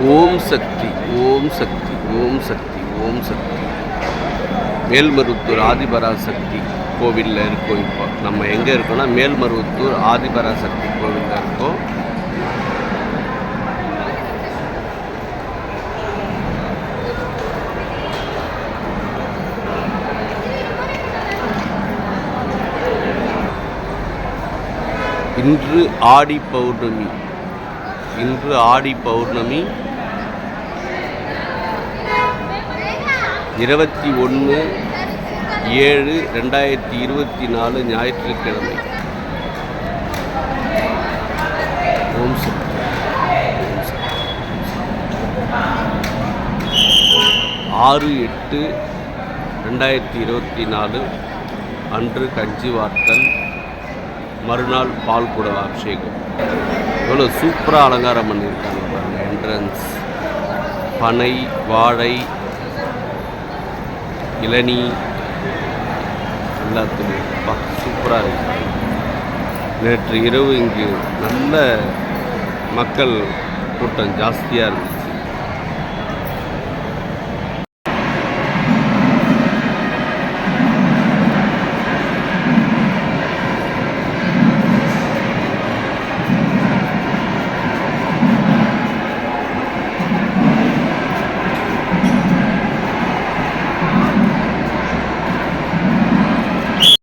ஓம் சக்தி ஓம் சக்தி ஓம் சக்தி ஓம் சக்தி. மேல்மருவத்தூர் ஆதிபராசக்தி கோவிலில் இருக்கோம் இப்போ. நம்ம எங்கே இருக்கோம்னா மேல்மருவத்தூர் ஆதிபராசக்தி கோவிலில் இருக்கோம். இன்று ஆடி பௌர்ணமி. இன்று ஆடி பௌர்ணமி இருபத்தி ஒன்று ஏழு ரெண்டாயிரத்தி இருபத்தி நாலு ஞாயிற்றுக்கிழமை. ஓம் ஆறு எட்டு ரெண்டாயிரத்தி இருபத்தி நாலு அன்று கஞ்சி வார்த்தல் மறுநாள் பால் குடவ அபிஷேகம். எவ்வளோ சூப்பராக அலங்காரம் பண்ணியிருக்காங்க பாருங்கள் என்ட்ரன்ஸ் பனை வாழை இளநீ எல்லாத்துலேயும். அப்பா சூப்பராக இருக்கு. நேற்று இரவு இங்கு நல்ல மக்கள் கூட்டம் ஜாஸ்தியாக இருந்துச்சு.